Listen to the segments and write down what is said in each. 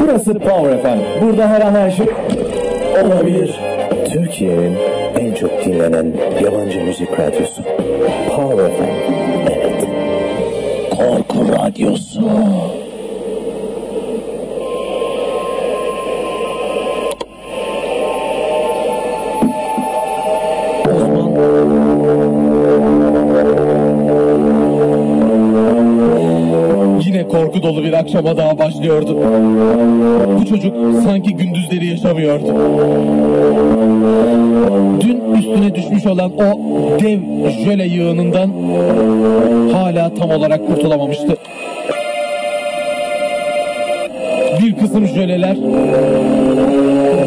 Burası Power FM. Burada her an her şey olabilir. Türkiye'nin en çok dinlenen yabancı müzik radyosu. Power FM. Evet. Korku Radyosu. Yine korku dolu bir akşama daha başlıyordu. Bu çocuk sanki gündüzleri yaşamıyordu. Dün üstüne düşmüş olan o dev jöle yığınından hala tam olarak kurtulamamıştı. Bir kısım jöleler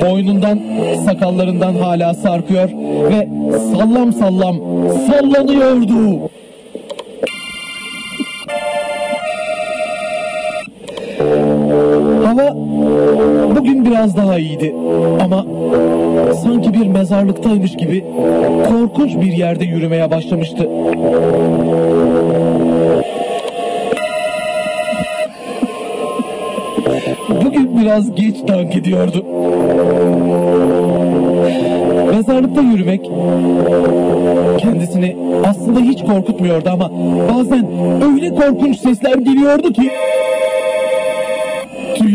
boynundan, sakallarından hala sarkıyor ve sallam sallam sallanıyordu. Biraz daha iyiydi ama sanki bir mezarlıktaymış gibi korkunç bir yerde yürümeye başlamıştı. Bugün biraz geç dank ediyordu. Mezarlıkta yürümek kendisini aslında hiç korkutmuyordu ama bazen öyle korkunç sesler geliyordu ki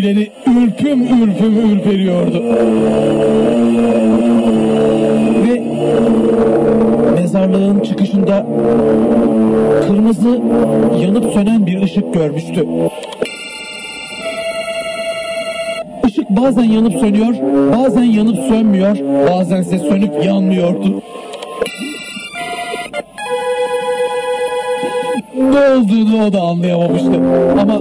tüyleri ürpüm ürpüm ürperiyordu. Ve mezarlığın çıkışında kırmızı yanıp sönen bir ışık görmüştü. Işık bazen yanıp sönüyor, bazen yanıp sönmüyor, bazen ise sönüp yanmıyordu. Ne olduğunu o da anlayamamıştı. Ama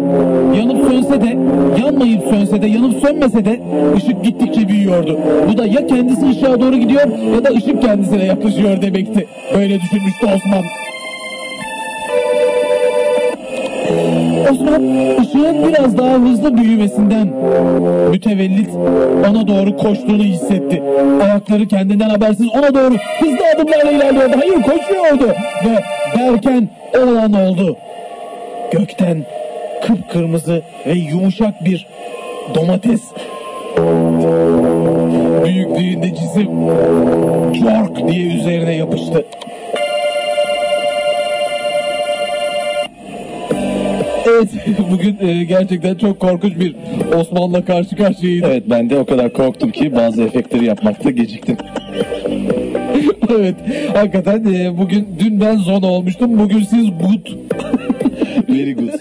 yanıp sönse de, yanmayıp sönse de, yanıp sönmese de ışık gittikçe büyüyordu. Bu da ya kendisi ışığa doğru gidiyor ya da ışık kendisine yaklaşıyor demekti. Böyle düşünmüştü Osman. Osman ışığın biraz daha hızlı büyümesinden mütevellit ona doğru koştuğunu hissetti. Ayakları kendinden habersiz ona doğru hızlı adımlarla ilerliyordu. Hayır koşuyordu. Ve derken o an oldu. Gökten kıpkırmızı ve yumuşak bir domates büyüklüğünde cisim cork diye üzerine yapıştı. Evet bugün e, gerçekten çok korkunç bir Osman'la karşı karşıyayız. Evet ben de o kadar korktum ki bazı efektleri yapmakta geciktim. evet hakikaten e, bugün dün ben zona olmuştum bugün siz but. Very good.